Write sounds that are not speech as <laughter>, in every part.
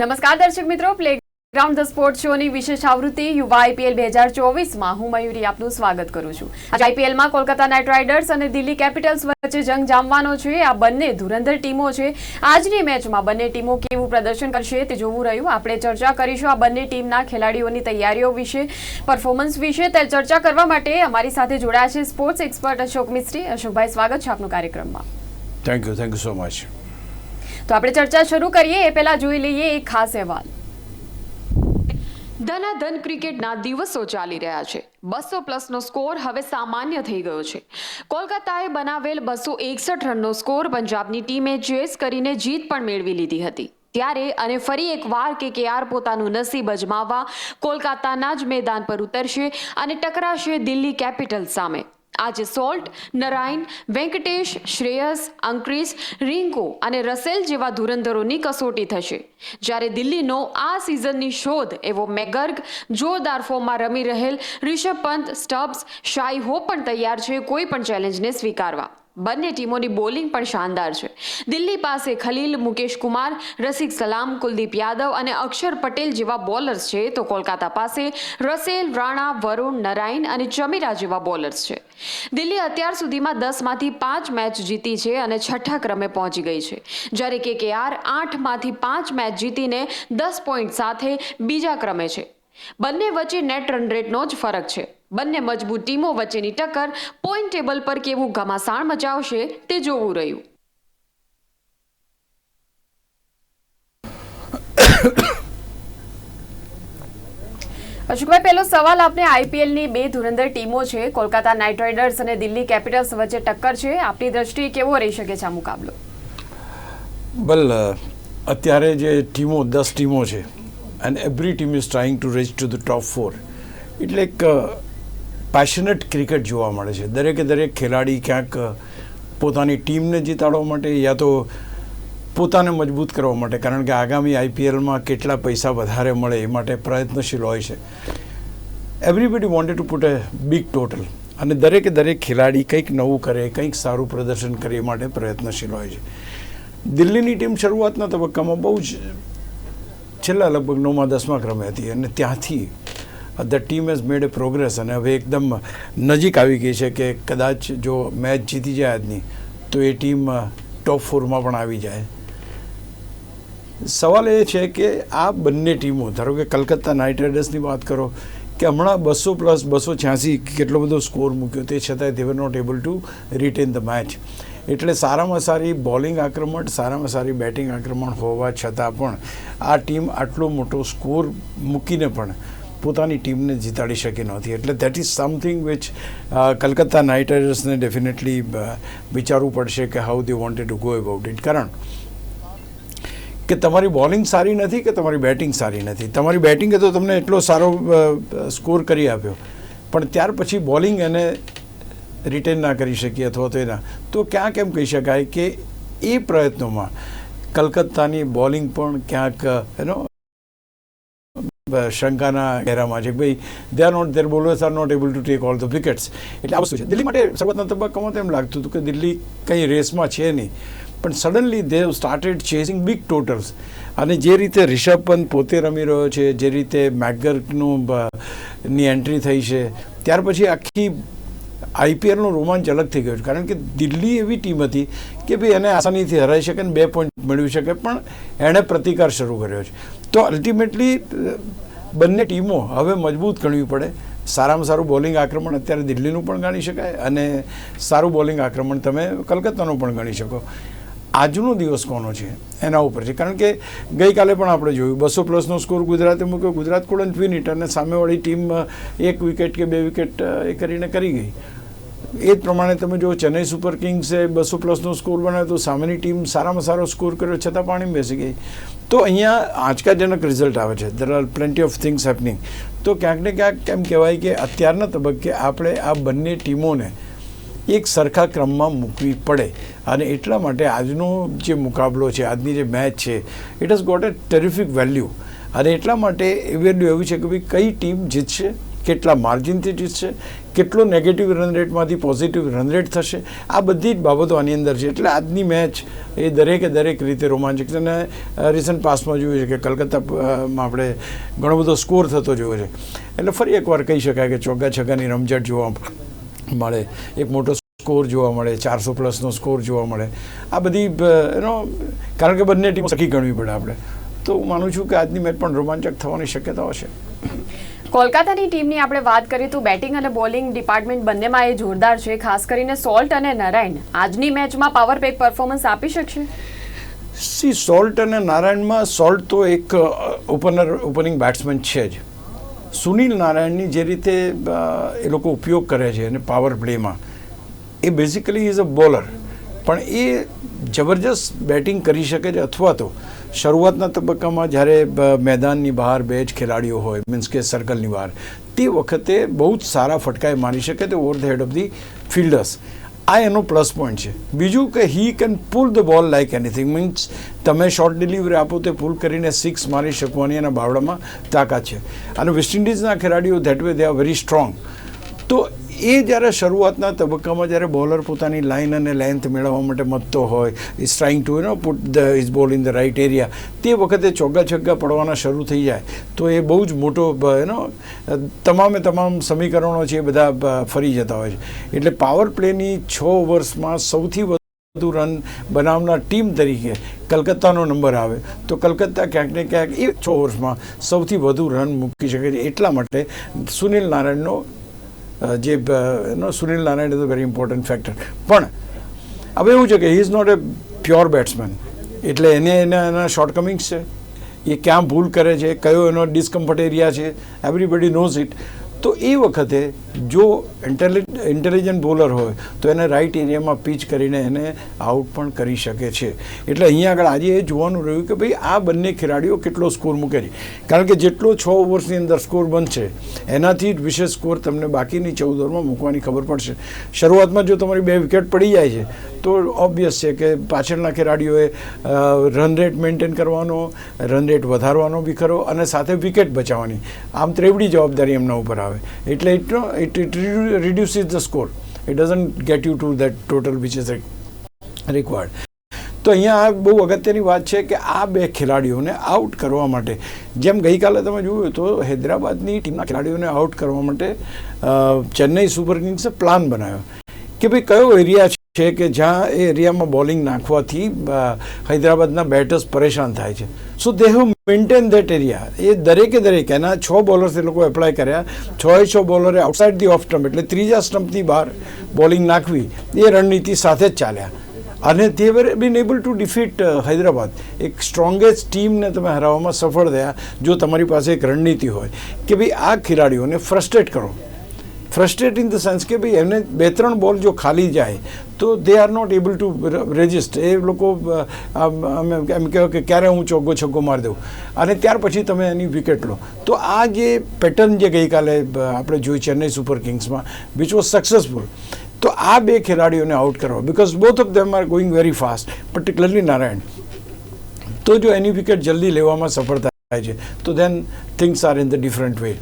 નમસ્કાર દર્શક મિત્રો પ્લેગ્રાઉન્ડ ધ સ્પોર્ટ શોની વિશેષ આવૃત્તિ યુવા આઈપીએલ બે હજાર ચોવીસમાં હું મયુરી આપનું સ્વાગત કરું છું. આજે આઈપીએલમાં કોલકાતા નાઇટ રાઇડર્સ અને દિલ્હી કેપિટલ્સ વચ્ચે જંગ જામવાનો છે. આ બંને ધુરંધર ટીમો છે. આજની મેચમાં બંને ટીમો કેવું પ્રદર્શન કરશે તે જોવું રહ્યું. આપણે ચર્ચા કરીશું આ બંને ટીમના ખેલાડીઓની તૈયારીઓ વિશે પરફોર્મન્સ વિશે. તે ચર્ચા કરવા માટે અમારી સાથે જોડાયા છે સ્પોર્ટ્સ એક્સપર્ટ અશોક મિસ્ત્રી. અશોકભાઈ, સ્વાગત છે આપનું કાર્યક્રમમાં. Thank you thank you so much તો આપણે ચર્ચા શરૂ કરીએ. એ પહેલા જોઈ લઈએ એક ખાસ અહેવાલ. ધનાધન ક્રિકેટના દિવસો ચાલી રહ્યા છે. બસો પ્લસનો સ્કોર હવે સામાન્ય થઈ ગયો છે. કોલકાતાએ બનાવેલ બસો એકસઠ રનનો સ્કોર પંજાબની ટીમે ચેસ કરીને જીત પણ મેળવી લીધી હતી. ત્યારે અને ફરી એકવાર કેકેઆર પોતાનું નસીબ અજમાવવા કોલકાતાના જ મેદાન પર ઉતરશે અને ટકરાશે દિલ્હી કેપિટલ્સ સામે. આજે સોલ્ટ, નરાયણ, વેંકટેશ, શ્રેયસ, અંક્રિસ, રિંકુ અને રસેલ જેવા ધુરંધરોની કસોટી થશે. જ્યારે દિલ્હીનો આ સિઝનની શોધ એવો મેગર્ગ, જોરદાર ફોર્મમાં રમી રહેલ રિષભ પંત, સ્ટબ્સ શાઈ હો પણ તૈયાર છે કોઈ પણ ચેલેન્જને સ્વીકારવા. બંને ટીમોની બોલિંગ પણ શાનદાર છે. દિલ્હી પાસે ખલીલ, મુકેશ કુમાર, રસિક સલામ, કુલદીપ યાદવ અને અક્ષર પટેલ જેવા બોલર્સ છે તો કોલકાતા પાસે રસેલ, રાણા, વરુણ, નરાયણ અને ચમીરા જેવા બોલર્સ છે. દિલ્હી અત્યાર સુધીમાં દસમાંથી પાંચ મેચ જીતી છે અને છઠ્ઠા ક્રમે પહોંચી ગઈ છે. જ્યારે કેકેઆર આઠમાંથી પાંચ મેચ જીતીને દસ પોઈન્ટ સાથે બીજા ક્રમે છે. બંને વચ્ચે નેટ રન રેટનો જ ફરક છે. બંને મજબૂત ટીમો વચ્ચેની ટક્કર પોઈન્ટ ટેબલ પર કેવું ઘમાસાણ મચાવશે તે જોવું રહ્યું. અશોકભાઈ પહેલો સવાલ આપને આઈપીએલની બે ધુરંધર ટીમો છે. કોલકાતા નાઇટ રાઇડર્સ અને દિલ્હી કેપિટલ્સ વચ્ચે ટક્કર છે. આપની દ્રષ્ટિએ કેવો રહી શકે છે આ મુકાબલો? બલ અત્યારે જે ટીમો દસ ટીમો છે and every team is trying to reach to the top four એટલે એક પેશનેટ ક્રિકેટ જોવા મળે છે. દરેકે દરેક ખેલાડી ક્યાંક પોતાની ટીમને જીતાડવા માટે યા તો પોતાને મજબૂત કરવા માટે. કારણ કે આગામી આઈપીએલમાં કેટલા પૈસા વધારે મળે એ માટે પ્રયત્નશીલ હોય છે. Everybody wanted to put a big total અને દરેકે દરેક ખેલાડી કંઈક નવું કરે, કંઈક સારું પ્રદર્શન કરે એ માટે પ્રયત્નશીલ હોય છે. દિલ્હીની ટીમ શરૂઆતના તબક્કામાં બહુ જ છેલ્લા લગભગ નવમાં દસમા ક્રમે હતી અને ત્યાંથી the team has made a progress અને હવે એકદમ નજીક આવી ગઈ છે કે કદાચ જો મેચ જીતી જાય આજની તો એ ટીમ ટોપ ફોરમાં પણ આવી જાય. સવાલ એ છે કે આ બંને ટીમો, ધારો કે કલકત્તા નાઇટ રાઇડર્સની વાત કરો, કે હમણાં બસો પ્લસ બસો છ્યાસી કેટલો બધો સ્કોર મૂક્યો, તે છતાંય they were not able to retain the match એટલે સારામાં સારી બોલિંગ આક્રમણ, સારામાં સારી બેટિંગ આક્રમણ હોવા છતાં પણ આ ટીમ આટલો મોટો સ્કોર મૂકીને પણ પોતાની ટીમને જીતાડી શકી નહોતી. એટલે that is something which Kolkata knight રાઇડર્સને definitely વિચારવું પડશે કે how they wanted to go about it કારણ કે તમારી બોલિંગ સારી નથી કે તમારી બેટિંગ સારી નથી? તમારી બેટિંગે તો તમને એટલો સારો સ્કોર કરી આપ્યો. પણ ત્યાર પછી બોલિંગ એને રિટેન ના કરી શકીએ અથવા તો એના. તો ક્યાં કેમ કહી શકાય કે એ પ્રયત્નોમાં કલકત્તાની બોલિંગ પણ ક્યાંક એનો શંકાના ઘેરામાં છે ભાઈ they are not their bowlers are not able to take all the wickets એટલે આ વસ્તુ છે. દિલ્હી માટે શરૂઆતના તબક્કામાં તો એમ લાગતું હતું કે દિલ્હી કંઈ રેસમાં છે નહીં. પણ suddenly they started chasing big totals અને જે રીતે રિષભ પંત પોતે રમી રહ્યો છે, જે રીતે મેકગર્કનું ની એન્ટ્રી થઈ છે, ત્યાર પછી આખી આઈપીએલનો રોમાંચ અલગ થઈ ગયો છે. કારણ કે દિલ્હી એવી ટીમ હતી કે ભાઈ એને આસાનીથી હરાઈ શકે ને બે પોઈન્ટ મેળવી શકે, પણ એણે પ્રતિકાર શરૂ કર્યો છે. તો અલ્ટિમેટલી બંને ટીમો હવે મજબૂત ગણવી પડે. સારામાં સારું બોલિંગ આક્રમણ અત્યારે દિલ્હીનું પણ ગણી શકાય અને સારું બોલિંગ આક્રમણ તમે કલકત્તાનું પણ ગણી શકો. આજનો દિવસ કોનો છે એના ઉપર છે. કારણ કે ગઈકાલે પણ આપણે જોયું, બસો પ્લસનો સ્કોર ગુજરાતે મૂક્યો. ગુજરાત કોડન વિન અને સામેવાળી ટીમ એક વિકેટ કે બે વિકેટ એ કરીને કરી ગઈ. એ જ પ્રમાણે તમે જો ચેન્નઈ સુપર કિંગ્સે બસો પ્લસનો સ્કોર બનાવ્યો તો સામેની ટીમ સારામાં સારો સ્કોર કર્યો, છતાં પાણી બેસી ગઈ. તો અહીંયા આંચકાજનક રિઝલ્ટ આવે છે. There are plenty of things happening તો ક્યાંક ને ક્યાંક કેમ કહેવાય કે અત્યારના તબક્કે આપણે આ બંને ટીમોને એક સરખા ક્રમમાં મૂકવી પડે. અને એટલા માટે આજનો જે મુકાબલો છે, આજની જે મેચ છે it has got a terrific value અને એટલા માટે વેલ્યુ એવું છે કે ભાઈ કઈ ટીમ જીતશે? કેટલા માર્જિનથી જીતશે કેટલો નેગેટિવ રન રેટમાંથી પોઝિટિવ રન રેટ થશે, આ બધી જ બાબતો આની અંદર છે. એટલે આજની મેચ એ દરેકે દરેક રીતે રોમાંચક છે. અને રિસન્ટ પાસમાં જોયું છે કે કલકત્તામાં આપણે ઘણો બધો સ્કોર થતો જોયો છે. એટલે ફરી એકવાર કહી શકાય કે ચોગ્ગા છગ્ગાની રમઝટ જોવા મળે, એક મોટો સ્કોર જોવા મળે, ચારસો પ્લસનો સ્કોર જોવા મળે. આ બધી એનો, કારણ કે બંને ટીમ સખી ગણવી પડે આપણે. તો હું માનું છું કે આજની મેચ પણ રોમાંચક થવાની શક્યતાઓ છે. કોલકાતાની ટીમની આપણે વાત કરીએ તો બેટિંગ અને બોલિંગ ડિપાર્ટમેન્ટ બંનેમાં એ જોરદાર છે, ખાસ કરીને સોલ્ટ અને નારાયણ. આજની મેચમાં પાવર પેક પરફોર્મન્સ આપી શકશે? સી, સોલ્ટ અને નારાયણમાં સોલ્ટ તો એક ઓપનર ઓપનિંગ બેટ્સમેન છે જ. સુનિલ નારાયણની જે રીતે એ લોકો ઉપયોગ કરે છે અને પાવર પ્લેમાં એ બેઝિકલી ઇઝ અ બોલર પણ એ જબરજસ્ત બેટિંગ કરી શકે છે અથવા તો શરૂઆતના તબક્કામાં જ્યારે મેદાનની બહાર બે જ ખેલાડીઓ હોય, મીન્સ કે સર્કલની બહાર, તે વખતે બહુ જ સારા ફટકાએ મારી શકે તે over the head of the fielders આ એનો પ્લસ પોઈન્ટ છે. બીજું કે he can pull the ball like anything means તમે શોર્ટ ડિલિવરી આપો તે પુલ કરીને સિક્સ મારી શકવાની એના બાવડામાં તાકાત છે. અને વેસ્ટ ઇન્ડિઝના ખેલાડીઓ that way they are very strong તો એ જ્યારે શરૂઆતના તબક્કામાં જ્યારે બોલર પોતાની લાઇન અને લેન્થ મેળવવા માટે મથતો હોય is trying to no put the is ball in the right area તે વખતે ચોગ્ગા છગ્ગા પડવાના શરૂ થઈ જાય. તો એ બહુ જ મોટો એનો તમામે તમામ સમીકરણો છે એ બધા ફરી જતા હોય છે. એટલે પાવર પ્લેની છ ઓવર્સમાં સૌથી વધુ રન બનાવનાર ટીમ તરીકે કલકત્તાનો નંબર આવે. તો કલકત્તા ક્યાંક ને ક્યાંક એ છ ઓવર્સમાં સૌથી વધુ રન મૂકી શકે છે. એટલા માટે સુનિલ નારાયણનો જે એનો Sunil Narayan is a very important factor પણ, હવે એવું છે કે he is not a pure batsman એટલે એને, એના એના શોર્ટકમિંગ્સ છે. એ ક્યાં ભૂલ કરે છે, કયો એનો ડિસ્કમ્ફર્ટ એરિયા છે. એવરીબડી નોઝ ઇટ તો એ વખતે જો ઇન્ટેલિજન્ટ બોલર હોય, તો એને રાઇટ એરિયામાં પીચ કરીને એને આઉટ પણ કરી શકે છે. એટલે અહીંયા આગળ આજે એ જોવાનું રહ્યું કે ભાઈ આ બંને ખેલાડીઓ કેટલો સ્કોર મૂકે છે. કારણ કે જેટલો છ ઓવર્સની અંદર સ્કોર બનશે, એનાથી જ વિશેષ સ્કોર તમને બાકીની ચૌદ ઓવરમાં મૂકવાની ખબર પડશે. શરૂઆતમાં જો તમારી બે વિકેટ પડી જાય છે, તો ઓબ્વિયસ છે કે પાછળના ખેલાડીઓએ રન રેટ મેન્ટેન કરવાનો રન રેટ વધારવાનો બી ખરો અને સાથે વિકેટ બચાવવાની. આમ ત્રેવડી જવાબદારી એમના ઉપર આવે. એટલે it it it reduces the score it doesn't get you to that total which is required તો અહીંયા આ બહુ અગત્યની વાત છે કે આ બે ખેલાડીઓને આઉટ કરવા માટે. જેમ ગઈકાલે તમે જોયું તો હૈદરાબાદની ટીમના ખેલાડીઓને આઉટ કરવા માટે ચેન્નઈ સુપર કિંગ્સે પ્લાન બનાવ્યો. કે ભાઈ કયો એરિયા છે કે જ્યાં એ એરિયામાં બોલિંગ નાખવાથી હૈદરાબાદના બેટર્સ પરેશાન થાય છે. So they have maintain that area એ દરેકે દરેક, એના છ બોલર્સ એ લોકો એપ્લાય કર્યા. છ એ છ બોલરે આઉટસાઇડ ધી ઓફ સ્ટમ્પ એટલે ત્રીજા સ્ટમ્પની બહાર બોલિંગ નાખવી. એ રણનીતિ સાથે જ ચાલ્યા. અને તે were been able to defeat Hyderabad. એક સ્ટ્રોંગેસ્ટ ટીમને તમે હરાવવામાં સફળ થયા જો તમારી પાસે એક રણનીતિ હોય. કે ભાઈ આ ખેલાડીઓને ફ્રસ્ટ્રેટ કરો. ફ્રસ્ટ્રેટ ઇન ધ સેન્સ કે ભાઈ એમને બે ત્રણ બોલ જો ખાલી જાય તો they are not able to resist એ લોકો એમ કહેવાય કે ક્યારે હું ચોગ્ગો છગ્ગો મારી દઉં? અને ત્યાર પછી તમે એની વિકેટ લો. તો આ જે પેટર્ન જે ગઈકાલે આપણે જોઈ ચેન્નઈ સુપર કિંગ્સમાં વિચ વોઝ સક્સેસફુલ તો આ બે ખેલાડીઓને આઉટ કરવા. Because both of them are going very fast particularly Narayan. તો જો એની વિકેટ જલ્દી લેવામાં સફળ થાય છે, તો then things are in the different way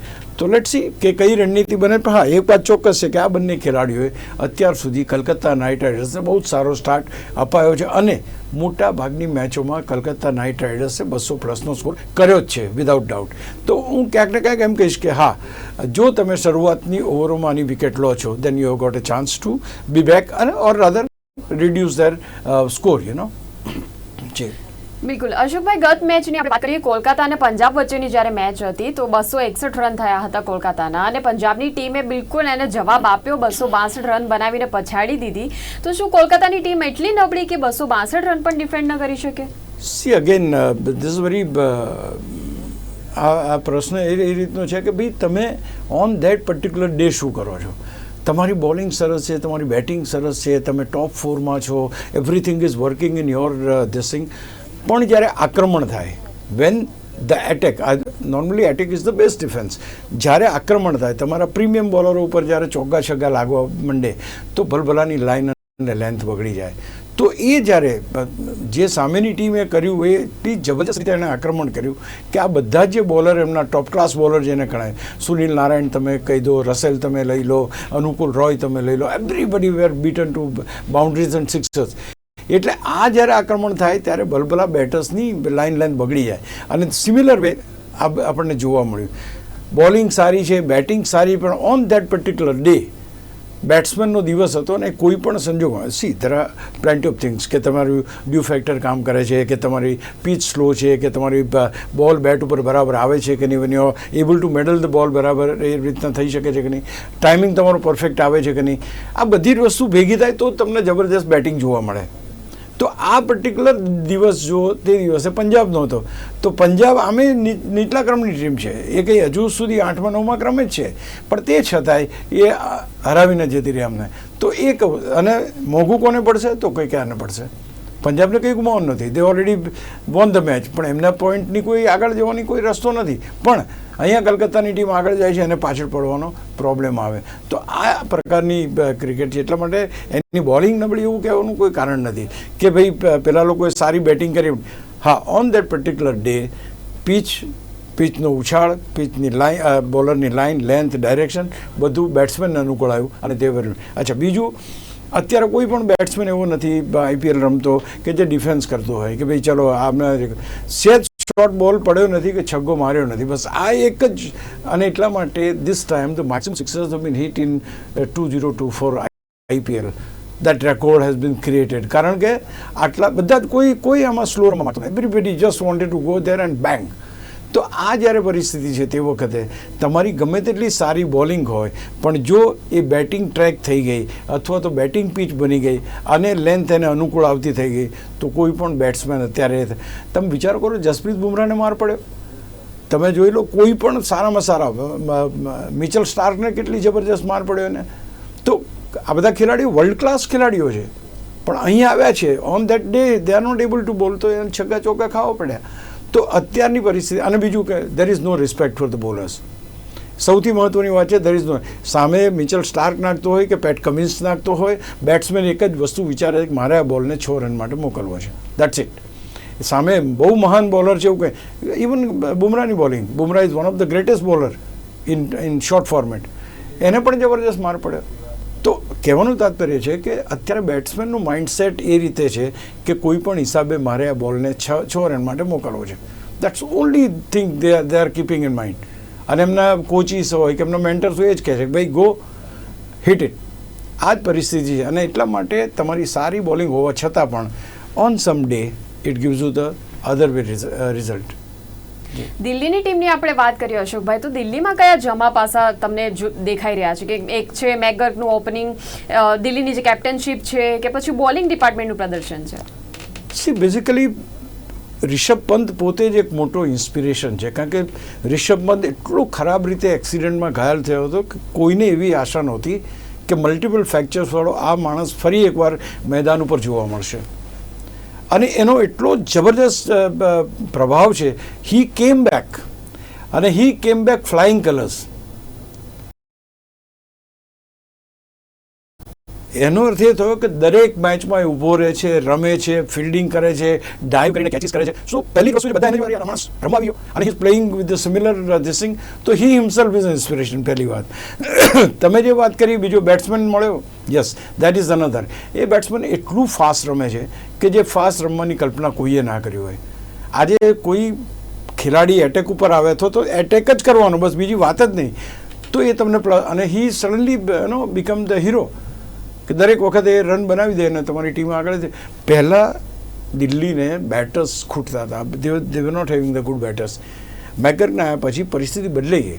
તો લેટ સી કે કઈ રણનીતિ બને. પણ હા, એક વાત ચોક્કસ છે કે આ બંને ખેલાડીઓએ અત્યાર સુધી કલકત્તા નાઇટ રાઇડર્સને બહુ જ સારો સ્ટાર્ટ અપાયો છે અને મોટા ભાગની મેચોમાં કલકત્તા નાઇટ રાઇડર્સે બસો પ્લસનો સ્કોર કર્યો જ છે વિધાઉટ ડાઉટ તો હું ક્યાંક ને ક્યાંક એમ કહીશ કે હા, જો તમે શરૂઆતની ઓવરોમાં આની વિકેટ લો છો then you have got a chance to be back અને or rather reduce their score you know જી. બિલકુલ. અશોકભાઈ, ગત મેચની આપણે વાત કરીએ, કોલકાતા અને પંજાબ વચ્ચેની જ્યારે મેચ હતી, તો બસો એકસઠ રન થયા હતા કોલકાતાના અને પંજાબની ટીમે બિલકુલ એને જવાબ આપ્યો, બસો બાસઠ રન બનાવીને પછાડી દીધી. તો શું કોલકાતાની ટીમ એટલી નબળી કે બસો બાસઠ રન પણ ડિફેન્ડ ન કરી શકે? સી અગેન ધીસ વેરી આ પ્રશ્ન એ રીતનો છે કે ભાઈ તમે ઓન ધેટ પર્ટિક્યુલર ડે શું કરો છો? તમારી બોલિંગ સરસ છે, તમારી બેટિંગ સરસ છે, તમે ટોપ ફોરમાં છો everything is working in your this પણ જ્યારે આક્રમણ થાય when the attack normally attack is the best defence જ્યારે આક્રમણ થાય, તમારા પ્રીમિયમ બોલરો ઉપર જ્યારે ચોગ્ગા છગ્ગા લાગવા માંડે, તો ભલભલાની લાઇન અને લેન્થ બગડી જાય. તો એ જ્યારે, જે સામેની ટીમે કર્યું એ એટલી જબરજસ્ત રીતે એણે આક્રમણ કર્યું કે આ બધા જે બોલર એમના ટોપ ક્લાસ બોલર જેને ગણાય, સુનિલ નારાયણ તમે કહી દો, રસેલ તમે લઈ લો અનુકૂળ રોય તમે લઈ લો everybody were beaten to boundaries and sixers એટલે આ જ્યારે આક્રમણ થાય ત્યારે બલબલા બેટર્સની લાઇન લાઇન બગડી જાય. અને સિમિલર વે આપણને જોવા મળ્યું. બોલિંગ સારી છે બેટિંગ સારી, પણ ઓન દેટ પર્ટિક્યુલર ડે બેટ્સમેનનો દિવસ હતો અને કોઈ પણ સંજોગમાં see there are plenty of things કે તમારું ડ્યુ ફેક્ટર કામ કરે છે, કે તમારી પીચ સ્લો છે, કે તમારી બોલ બેટ ઉપર બરાબર આવે છે કે નહીં you able to middle the ball બરાબર એ રીતના થઈ શકે છે કે નહીં ટાઈમિંગ તમારું પરફેક્ટ આવે છે કે નહીં. આ બધી વસ્તુ ભેગી થાય તો તમને જબરદસ્ત બેટિંગ જોવા મળે. તો આ પર્ટિક્યુલર દિવસ જો તે દિવસે પંજાબનો હતો. તો પંજાબ આમે નીચલા ક્રમની ટીમ છે. એ કંઈ હજુ સુધી આઠમા નવમા ક્રમે જ છે. પણ તે છતાંય એ હરાવીને જતી રહી અમને. તો એ અને મોંઘું કોને પડશે? તો કંઈ ક્યારને પડશે? પંજાબને કંઈ ગુમાવવાનું નથી. They already won the match પણ એમના પોઈન્ટની કોઈ આગળ જવાની કોઈ રસ્તો નથી. પણ અહીંયા કલકત્તાની ટીમ આગળ જાય છે અને પાછળ પડવાનો પ્રોબ્લેમ આવે. તો આ પ્રકારની ક્રિકેટ છે. એટલા માટે એની બોલિંગ નબળી એવું કહેવાનું કોઈ કારણ નથી. કે ભાઈ પેલા લોકોએ સારી બેટિંગ કરી. હા on that particular day pitch પીચનો ઉછાળ પીચની લાઇન બોલરની લાઈન લેન્થ ડાયરેક્શન બધું બેટ્સમેનને અનુકૂળ આવ્યું અને તે અચ્છા, બીજું અત્યારે કોઈ પણ બેટ્સમેન એવો નથી આઈપીએલ રમતો કે જે ડિફેન્સ કરતો હોય, કે ભાઈ ચલો, આમને સેજ શોર્ટ બોલ પડ્યો નથી કે છગ્ગો માર્યો નથી. બસ આ એક જ, અને એટલા માટે this time the maximum sixers been hit in two zero two four IPL that record has been created કારણ કે આટલા બધા કોઈ કોઈ આમાં સ્લો રમવા માંગતો everybody just wanted to go there and bang તો આ જ્યારે પરિસ્થિતિ છે તે વખતે તમારી ગમે તેટલી સારી બોલિંગ હોય, પણ જો એ બેટિંગ ટ્રેક થઈ ગઈ અથવા તો બેટિંગ પીચ બની ગઈ અને લેન્થ એને અનુકૂળ આવતી થઈ ગઈ, તો કોઈ પણ બેટ્સમેન અત્યારે તમે વિચાર કરો જસપ્રીત બુમરાહને માર પડ્યો. તમે જોઈ લો કોઈ પણ સારામાં સારા મિચલ સ્ટાર્કને કેટલી જબરજસ્ત માર પડ્યો એને. તો આ બધા ખેલાડીઓ વર્લ્ડ ક્લાસ ખેલાડીઓ છે. પણ અહીં આવ્યા છે. On that day they are not able to bowl તો એને છગ્ગા ચોગ્ગા ખાવા પડ્યા. તો અત્યારની પરિસ્થિતિ અને બીજું કે there is no respect for the bowlers સૌથી મહત્વની વાત છે દેર ઇઝ નો સામે મિચલ સ્ટાર્ક નાખતો હોય કે પેટ કમિન્સ નાખતો હોય બેટ્સમેન એક જ વસ્તુ વિચારે કે મારે આ બોલને છ રન માટે મોકલવો છે. દેટ્સ ઇટ સામે બહુ મહાન બોલર છે એવું કે even બુમરાહની bowling Bumrah is one of the greatest bowler in in short format એને પણ જબરજસ્ત માર પડ્યો. તો કહેવાનું તાત્પર્ય છે કે અત્યારે બેટ્સમેનનું માઇન્ડસેટ એ રીતે છે કે કોઈ પણ હિસાબે મારે આ બોલને છ છ રન માટે મોકલવો છે. That's only thing they they are keeping in mind અને એમના કોચિસ હોય કે એમના મેન્ટર્સ હોય એ જ કહે છે કે ભાઈ ગો હિટ ઇટ આ જ પરિસ્થિતિ છે. અને એટલા માટે તમારી સારી બોલિંગ હોવા છતાં પણ on some day it gives you the other way result દિલ્હીની ટીમની આપણે વાત કરીએ અશોકભાઈ. તો દિલ્હીમાં કયા જમા પાસા તમને દેખાઈ રહ્યા છે? કે એક છે મેગર્કનું ઓપનિંગ દિલ્હીની જે કેપ્ટનશીપ છે, કે પછી બોલિંગ ડિપાર્ટમેન્ટનું પ્રદર્શન છે? સી બેઝિકલી રિષભ પંત પોતે જ એક મોટો ઇન્સ્પિરેશન છે. કારણ કે રિષભ પંત એટલો ખરાબ રીતે એક્સિડન્ટમાં ઘાયલ થયો હતો કે કોઈને એવી આશા નહોતી કે મલ્ટિપલ ફ્રેક્ચર્સવાળો આ માણસ ફરી એકવાર મેદાન ઉપર જોવા મળશે. અને એનો એટલો જબરદસ્ત પ્રભાવ છે. હી કેમ બેક અને હી કેમ બેક ફ્લાઇંગ કલર્સ એનો અર્થ એ થયો કે દરેક મેચમાં એ ઊભો રહે છે, રમે છે ફિલ્ડિંગ કરે છે ડાઈવ કરીને કેચિસ કરે છે. સો પહેલી વસ્તુ બધા એની માણસ અને he playing with similar this thing તો હી હિમસેલ્ફ ઇઝ ઇન્સ્પિરેશન પહેલી વાત. <coughs> તમે જે વાત કરી, બીજો બેટ્સમેન મળ્યો? Yes that is another a batsman એટલું ફાસ્ટ રમે છે કે જે ફાસ્ટ રમવાની કલ્પના કોઈએ ના કરી હોય. આજે કોઈ ખેલાડી એટેક ઉપર આવે તો તો એટેક જ કરવાનો, બસ બીજી વાત જ નહીં. તો એ તમને અને he suddenly no become the hero કે દરેક વખતે એ રન બનાવી દે અને તમારી ટીમ આગળ પહેલાં દિલ્હીને બેટર્સ ખૂટતા હતા. They were not having the good batters મેકર્કના આવ્યા પછી પરિસ્થિતિ બદલાઈ ગઈ.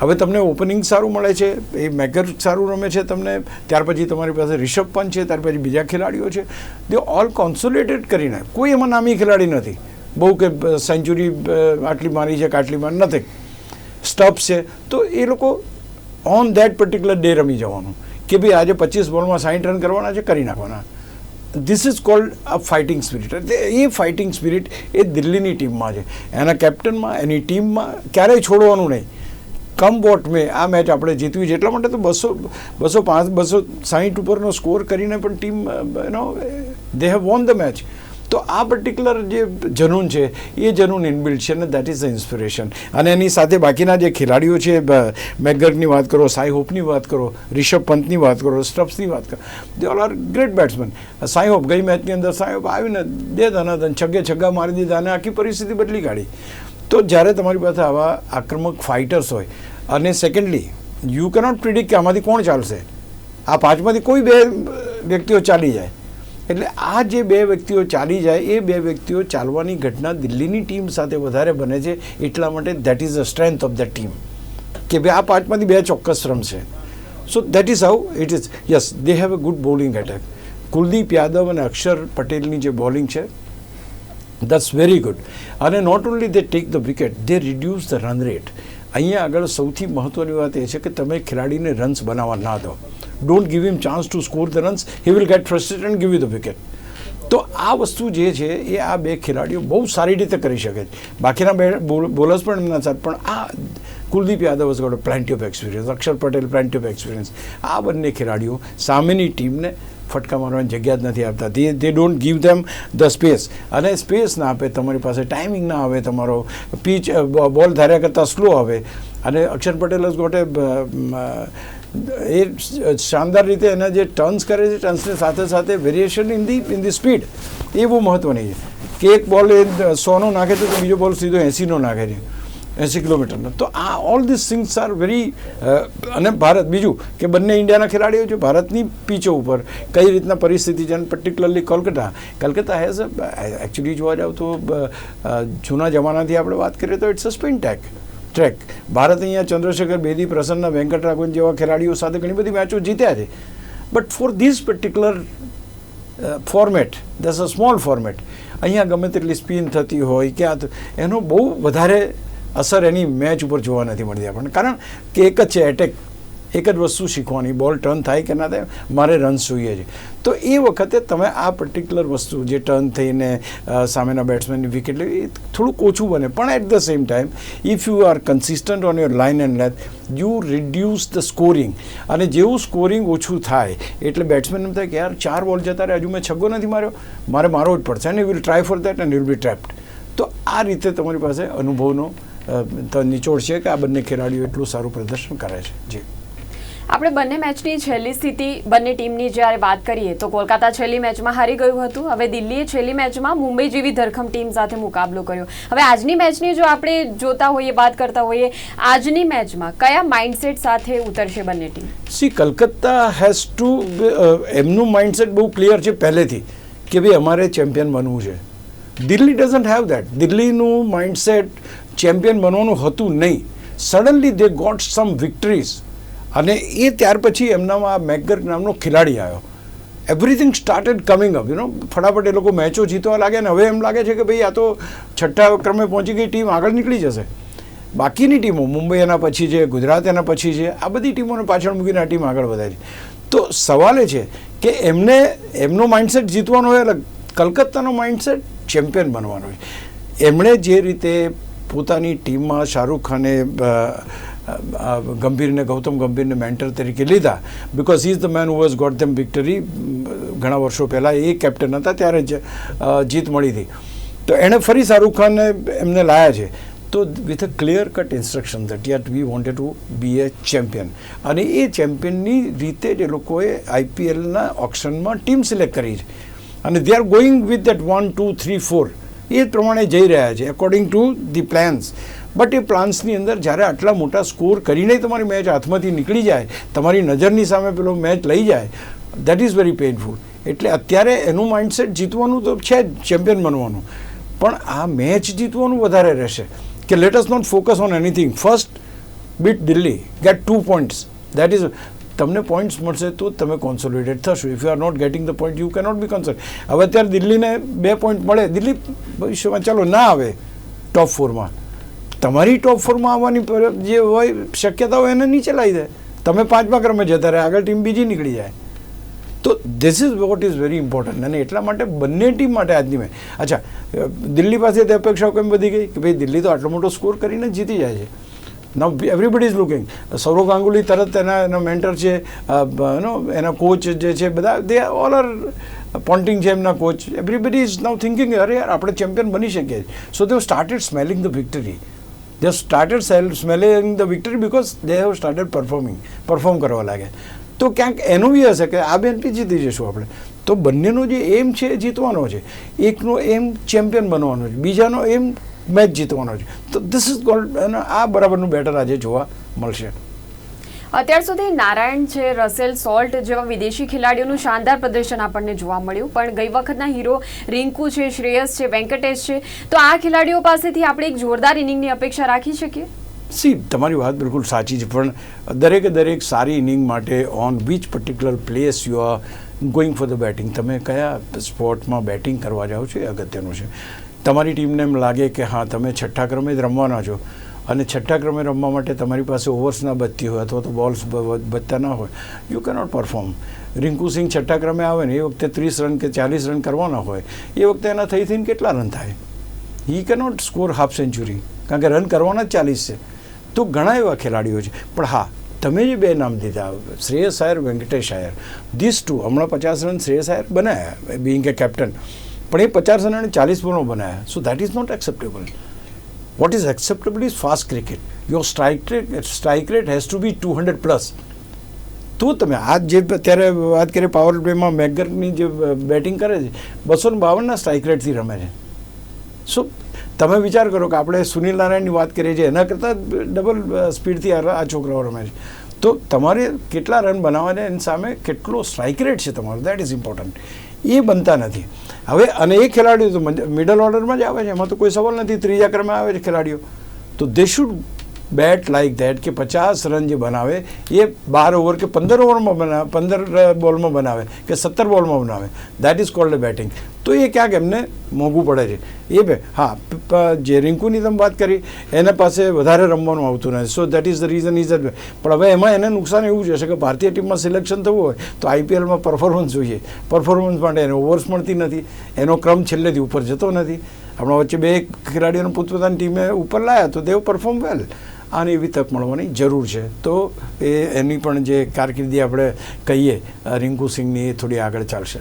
હવે તમને ઓપનિંગ સારું મળે છે. એ મેકર સારું રમે છે તમને. ત્યાર પછી તમારી પાસે રિષભ પંત છે, ત્યાર પછી બીજા ખેલાડીઓ છે. તે ઓલ કોન્સોલેટેડ કરીને. કોઈ એમાં નામી ખેલાડી નથી. બહુ કે સેન્ચુરી આટલી મારી છે કે આટલી મારી નથી. સ્ટપ્સ છે. તો એ લોકો ઓન દેટ પર્ટિક્યુલર ડે રમી જવાનું. કે ભાઈ આજે પચીસ બોલમાં સાઠ રન કરવાના છે, કરી નાખવાના. This is called a fighting spirit A fighting spirit એ દિલ્હીની ટીમમાં છે. એના કેપ્ટનમાં, એની ટીમમાં ક્યારેય છોડવાનું નહીં. કમ વોટ મેં આ મેચ આપણે જીતવી છે. એટલા માટે તો બસો બસો પાંચ, બસો સાહીઠ ઉપરનો સ્કોર કરીને પણ ટીમ એનો they have won the match તો આ પર્ટિક્યુલર જે જનૂન છે, એ જનૂન ઇનબિલ્ડ છે અને દેટ ઇઝ ધ ઇન્સ્પિરેશન અને એની સાથે બાકીના જે ખેલાડીઓ છે મેગર્ગની વાત કરો સાઈ હોપની વાત કરો, રિષભ પંતની વાત કરો સ્ટપ્સની વાત કરો they all are great batsman Shai Hope ગઈ મેચની અંદર સાઈ હોપ આવીને દે ધનાધન છગ્ગે છગ્ગા મારી દીધા અને આખી પરિસ્થિતિ બદલી કાઢી. તો જ્યારે તમારી પાસે આવા આક્રમક ફાઇટર્સ હોય, અને સેકન્ડલી યુ કેનોટ પ્રિડિક્ટ કે આમાંથી કોણ ચાલશે. આ પાંચમાંથી કોઈ બે વ્યક્તિઓ ચાલી જાય. એટલે આ જે બે વ્યક્તિઓ ચાલી જાય, એ બે વ્યક્તિઓ ચાલવાની ઘટના દિલ્હીની ટીમ સાથે વધારે બને છે. એટલા માટે that is a strength of the team કે ભાઈ આ પાંચમાંથી બે ચોક્કસ રમશે. So that is how it is yes they have a good bowling attack Kuldeep Yadav અને અક્ષર પટેલની જે બોલિંગ છે દેટ્સ વેરી ગુડ અને not only they take the wicket they reduce the run rate અહીંયા આગળ સૌથી મહત્ત્વની વાત એ છે કે તમે ખેલાડીને રન્સ બનાવવા ના દો. Don't give him chance to score the runs he will get frustrate and give you the wicket તો આ વસ્તુ જે છે, એ આ બે ખેલાડીઓ બહુ સારી રીતે કરી શકે છે. બાકીના બે બોલર્સ પણ એમના સાથ, પણ આ Kuldeep Yadav has got plenty of experience Axar Patel plenty of experience આ બંને ખેલાડીઓ સામેની ટીમને ફટકા મારવાની જગ્યા જ નથી આપતા. તે they don't give them the space અને સ્પેસ ના આપે, તમારી પાસે ટાઈમિંગ ના આવે, તમારો પીચ બોલ ધાર્યા કરતાં સ્લો આવે. અને Axar Patel has got a a શાનદાર રીતે એના જે ટર્ન્સ કરે છે, ટર્ન્સની સાથે સાથે variation in the in the speed, એ બહુ મહત્ત્વની છે. કે એક બોલ એ સોનો નાખે છે, તો બીજો બોલ સીધો એંસીનો નાખે છે, એંસી કિલોમીટરનો. તો આ all this things are very અને ભારત, બીજું કે બંને ઇન્ડિયાના ખેલાડીઓ છે, ભારતની પીચો ઉપર કઈ રીતના પરિસ્થિતિ છે particularly Kolkata. Calcutta has actually જોવા જાવ તો જૂના જમાનાથી આપણે વાત કરીએ તો it's a spin take track. Bharat અહીંયા ચંદ્રશેખર બેદી, પ્રસન્ન વેંકટરાઘવન જેવા ખેલાડીઓ સાથે ઘણી બધી મેચો જીત્યા છે. But for this particular format does a small format અહીંયા ગમે તેટલી સ્પિન થતી હોય કે આ એનો બહુ વધારે અસર એની મેચ ઉપર જોવા નથી મળતી આપણને. કારણ કે એક જ છે એટેક એક જ વસ્તુ શીખવાની બોલ ટર્ન થાય કે ના થાય, મારે રન્સ જોઈએ છે. તો એ વખતે તમે આ પર્ટિક્યુલર વસ્તુ જે ટર્ન થઈને સામેના બેટ્સમેનની વિકેટ લેવી એ થોડુંક ઓછું બને. પણ at the same time if you are consistent on your line and length you reduce the scoring અને જેવું સ્કોરિંગ ઓછું થાય, એટલે બેટ્સમેન એમ થાય કે, યાર, ચાર બોલ જતા રહે હજુ મેં છગ્ગો નથી માર્યો. મારે મારવો જ પડશે અને will try for that and will be trapped તો આ રીતે તમારી પાસે અનુભવનો નિચોડ છે કે આ બંને ખેલાડીઓ એટલું સારું પ્રદર્શન કરે છે? જી. આપણે બંને મેચની છેલ્લી સ્થિતિ, બંને ટીમની જ્યારે વાત કરીએ, તો કોલકાતા છેલ્લી મેચમાં હારી ગયું હતું. હવે દિલ્હીએ છેલ્લી મેચમાં મુંબઈ જેવી ધરખમ ટીમ સાથે મુકાબલો કર્યો. હવે આજની મેચની જો આપણે જોતા હોઈએ, વાત કરતા હોઈએ, આજની મેચમાં કયા માઇન્ડસેટ સાથે ઉતરશે બંને team? See Calcutta has to એમનું માઇન્ડસેટ બહુ ક્લિયર છે પહેલેથી કે ભાઈ અમારે ચેમ્પિયન બનવું છે. દિલ્હી ડઝન્ટ હેવ દેટ દિલ્હીનું માઇન્ડસેટ ચેમ્પિયન બનવાનું હતું નહીં. સડનલી દે ગોટ સમ વિક્ટરીઝ અને એ ત્યાર પછી એમનામાં મેકગર્ક નામનો ખેલાડી આવ્યો. Everything started coming up you ફટાફટ એ લોકો મેચો જીતવા લાગે ને હવે એમ લાગે છે કે ભાઈ આ તો છઠ્ઠા ક્રમે પહોંચી ગઈ ટીમ આગળ નીકળી જશે. બાકીની ટીમો, મુંબઈ એના પછી છે, ગુજરાત એના પછી છે, આ બધી ટીમોને પાછળ મૂકીને આ ટીમ આગળ વધે છે તો સવાલ એ છે કે એમને, એમનો માઇન્ડસેટ જીતવાનો હોય એટલે કલકત્તાનો માઇન્ડસેટ ચેમ્પિયન બનવાનો છે એમણે જે રીતે પોતાની ટીમમાં શાહરૂખ ખાને ગંભીરને, ગૌતમ ગંભીરને મેન્ટર તરીકે લીધા. Because he is the man who has got them victory ઘણા વર્ષો પહેલાં એ કેપ્ટન હતા, ત્યારે જ જીત મળી હતી. તો એણે ફરી શાહરૂખ ખાનને એમને લાયા છે. તો with a clear cut instruction that yet we wanted to be a champion અને એ ચેમ્પિયનની રીતે જ એ લોકોએ આઈપીએલના ઓપ્શનમાં ટીમ સિલેક્ટ કરી છે. અને they are going with that one two three four એ પ્રમાણે જઈ રહ્યા છે according to the plans but એ પ્લાન્સની અંદર જ્યારે આટલા મોટા સ્કોર કરીને તમારી મેચ હાથમાંથી નીકળી જાય, તમારી નજરની સામે પેલો મેચ લઈ જાય દેટ ઇઝ વેરી પેઇનફુલ એટલે અત્યારે એનું માઇન્ડસેટ જીતવાનું તો છે જ ચેમ્પિયન બનવાનું. પણ આ મેચ જીતવાનું વધારે રહેશે. કે let us not focus on anything first beat Delhi get two points that is તમને પોઈન્ટ્સ મળશે તો તમે કોન્સોલિડેટ થશો. If you are not getting the point you cannot be concern હવે અત્યારે દિલ્હીને બે પોઈન્ટ મળે. દિલ્હી ભવિષ્યમાં ચાલો ના આવે ટોપ ફોરમાં તમારી ટોપ ફોરમાં આવવાની જે હોય શક્યતા હોય એને નીચે લાવી દે. તમે પાંચમા ક્રમે જતા રહે, આગળ ટીમ બીજી નીકળી જાય. તો this is what is very important અને એટલા માટે બંને ટીમ માટે આજની મેચ અચ્છા દિલ્હી પાસે તે અપેક્ષાઓ કેમ વધી ગઈ? કે ભાઈ, દિલ્હી તો આટલો મોટો સ્કોર કરીને જીતી જાય છે. Now everybody is looking Sourav Ganguly તરત એના એના મેન્ટર છે નો એના કોચ જે છે, બધા દે ઓલ આર પોન્ટિંગ છે એમના coach everybody is now thinking અરે યાર, આપણે ચેમ્પિયન બની શકીએ. So they started smelling the victory they started smelling the victory because they have started performing perform કરવા લાગે. તો ક્યાંક એનું બી હશે કે આ બેનથી જીતી જઈશું આપણે. તો બંનેનો જે એમ છે એ જીતવાનો છે. એકનો એમ ચેમ્પિયન બનવાનો છે. બીજાનો એમ મેચ જીતવાનો છે. તો ધીસ ઇઝ ગોલ્ડ આ બરાબરનું બેટર આજે જોવા મળશે. અત્યાર સુધી નારાયણ છે, રસેલ, સોલ્ટ જેવા વિદેશી ખેલાડીઓનું શાનદાર પ્રદર્શન આપણને જોવા મળ્યું. પણ ગઈ વખતના હીરો રિંકુ છે, શ્રેયસ છે, વેંકટેશ છે. તો આ ખેલાડીઓ પાસેથી આપણે એક જોરદાર ઇનિંગની અપેક્ષા રાખી શકીએ? સી, તમારી વાત બિલકુલ સાચી છે, પણ દરેકે દરેક સારી ઇનિંગ માટે on which particular place you are going for the batting તમે કયા સ્પોર્ટમાં બેટિંગ કરવા જાઓ છો એ અગત્યનું છે. તમારી ટીમને એમ લાગે કે હા, તમે છઠ્ઠા ક્રમે જ રમવાના છો. અને છઠ્ઠા ક્રમે રમવા માટે તમારી પાસે ઓવર્સ ના બચતી હોય અથવા તો બોલ્સ બચતા ના હોય you cannot perform Rinku Singh છઠ્ઠા ક્રમે આવે ને એ વખતે ત્રીસ રન કે ચાલીસ રન કરવાના હોય, એ વખતે એના થઈ થઈને કેટલા રન થાય? He cannot score half century કારણ કે રન કરવાના જ ચાલીસ છે. તો ઘણા એવા ખેલાડીઓ છે. પણ હા, તમે જે બે નામ દીધા, શ્રેયસ આયર, વેંકટેશ આયર. ધીસ ટુ હમણાં પચાસ રન શ્રેયસ આયર બનાવ્યા બિંગ એ કેપ્ટન પણ એ પચાસ રન અને ચાલીસ બોલો બનાવ્યા so that is not acceptable what is acceptable is fast cricket Your strike rate, strike rate has to be two plus. Plus તો તમે આજ જે અત્યારે વાત કરીએ પાવર પ્લેમાં મેગરની જે બેટિંગ કરે છે બસો ને બાવનના સ્ટ્રાઇક રેટથી રમે છે. સો તમે વિચાર કરો કે આપણે સુનિલ નારાયણની વાત કરીએ છીએ એના કરતાં ડબલ સ્પીડથી આ આ છોકરાઓ રમે છે. તો તમારે કેટલા રન બનાવવાના એની સામે કેટલો સ્ટ્રાઇક રેટ છે તમારો? દેટ ઇઝ ઇમ્પોર્ટન્ટ એ બનતા નથી. હવે અને એ ખેલાડીઓ તો મિડલ ઓર્ડરમાં જ આવે છે. એમાં તો કોઈ સવાલ નથી. ત્રીજા ક્રમે આવે છે ખેલાડીઓ. તો they should bat like that કે પચાસ રન જે બનાવે, એ બાર ઓવર કે પંદર ઓવરમાં બનાવે પંદર બોલમાં બનાવે કે સત્તર બોલમાં બનાવે. દેટ ઇઝ કોલ્ડ બેટિંગ તો એ ક્યાંક એમને મોંઘું પડે છે. એ બે, હા જે રિંકુની તમે વાત કરી, એના પાસે વધારે રમવાનું આવતું નથી. So that is the reason is પણ હવે એમાં એને નુકસાન એવું જશે કે ભારતીય ટીમમાં સિલેક્શન થવું હોય, તો આઈપીએલમાં પરફોર્મન્સ જોઈએ. પરફોર્મન્સ માટે એને ઓવર્સ મળતી નથી. એનો ક્રમ છેલ્લેથી ઉપર જતો નથી. હમણાં વચ્ચે બે ખેલાડીઓને પોતપોતાની ટીમે ઉપર લાયા, તો દેવ પરફોર્મ વેલ આને એવી તક મળવાની જરૂર છે. તો એ એની પણ જે કારકિર્દી આપણે કહીએ રિંકુ સિંહની એ થોડી આગળ ચાલશે.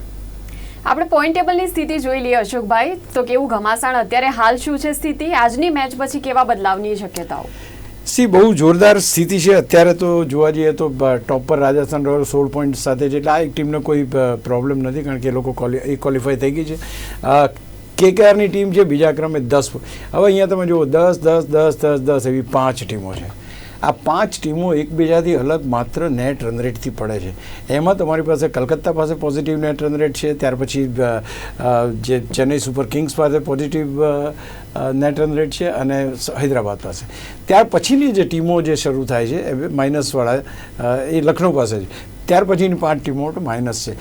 આપણે પોઈન્ટ ટેબલની સ્થિતિ જોઈ લઈએ અશોકભાઈ. તો કેવું ઘમાસાણ? અત્યારે હાલ શું છે સ્થિતિ? આજની મેચ પછી કેવા બદલાવની શક્યતાઓ? સી બહુ જોરદાર સ્થિતિ છે. અત્યારે તો જોવા જઈએ તો ટોપ પર રાજસ્થાન રોયલ સોળ પોઈન્ટ સાથે છે. એટલે આ એક ટીમને કોઈ પ્રોબ્લેમ નથી કારણ કે એ લોકો ક્વોલિફાય થઈ ગઈ છે. કેકેઆરની ટીમ છે, બીજા ક્રમે દસ હવે અહીંયા તમે જુઓ, દસ દસ દસ દસ દસ એવી પાંચ ટીમો છે. આ પાંચ ટીમો એકબીજાથી અલગ માત્ર નેટ રન રેટથી પડે છે. એમાં તમારી પાસે કલકત્તા પાસે પોઝિટિવ નેટ રન રેટ છે, ત્યાર પછી જે ચેન્નઈ સુપર કિંગ્સ પાસે પોઝિટિવ નેટ રન રેટ છે અને હૈદરાબાદ પાસે. ત્યાર પછીની જે ટીમો જે શરૂ થાય છે, એ માઇનસવાળા એ લખનઉ પાસે છે. ત્યાર પછીની પાંચ ટીમો માઇનસ છે.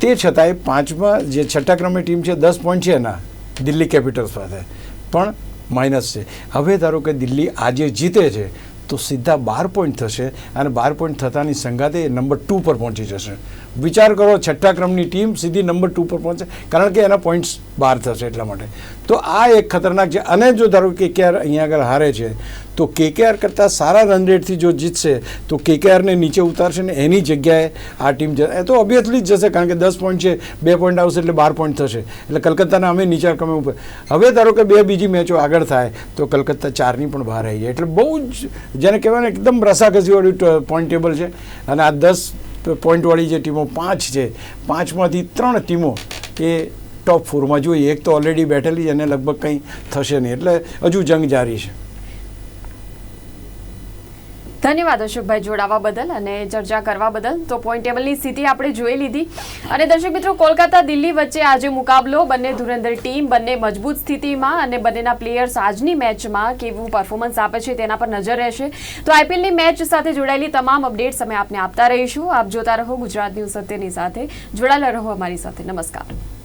તે છતાંય પાંચમાં જે છઠ્ઠા ક્રમની ટીમ છે, દસ પોઈન્ટ છે એના, દિલ્હી કેપિટલ્સ પાસે. પણ માઇનસ છે. હવે ધારો કે દિલ્હી આજે જીતે છે, તો સીધા બાર પોઈન્ટ થશે અને બાર પોઈન્ટ થતાની સંગાતે નંબર ટુ પર પહોંચી જશે. વિચાર કરો છઠ્ઠા ક્રમની ટીમ સીધી નંબર ટુ પર પહોંચે, કારણ કે એના પોઈન્ટ્સ બહાર થશે એટલા માટે. તો આ એક ખતરનાક છે. અને જો ધારો કે ક્યારે અહીંયા આગળ હારે છે તો કેકેઆર કરતાં સારા રન રેટથી જો જીતશે, તો કેકેઆરને નીચે ઉતારશે ને એની જગ્યાએ આ ટીમ એ તો ઓબ્વિયસલી જ જશે, કારણ કે દસ પોઈન્ટ છે, બે પોઈન્ટ આવશે એટલે બાર પોઈન્ટ થશે. એટલે કલકત્તાના અમે નીચા કમે ઉપર હવે ધારો કે બે બીજી મેચો આગળ થાય, તો કલકત્તા ચારની પણ બહાર આવી જાય. એટલે બહુ જ જેને કહેવાય એકદમ રસાકસીવાળું પોઈન્ટ ટેબલ છે. અને આ દસ પોઈન્ટવાળી જે ટીમો પાંચ છે, પાંચમાંથી ત્રણ ટીમો એ ટોપ ફોરમાં જોઈએ એક તો ઓલરેડી બેઠેલી અને લગભગ કંઈ થશે નહીં. એટલે હજુ જંગ જારી છે. ધન્યવાદ અશોકભાઈ જોડાવા બદલ અને ચર્ચા કરવા બદલ. તો પોઈન્ટ ટેબલની સ્થિતિ આપણે જોઈ લીધી. અને દર્શક મિત્રો, કોલકાતા દિલ્હી વચ્ચે આજે મુકાબલો. બંને ધુરંધર ટીમ, બંને મજબૂત સ્થિતિમાં અને બંનેના પ્લેયર્સ આજની મેચમાં કેવું પરફોર્મન્સ આપે છે તેના પર નજર રહેશે. તો આઈપીએલની મેચ સાથે જોડાયેલી તમામ અપડેટ્સ અમે આપને આપતા રહીશું. આપ જોતા રહો ગુજરાત ન્યૂઝ સત્યની સાથે. જોડાયેલા રહો અમારી સાથે. નમસ્કાર.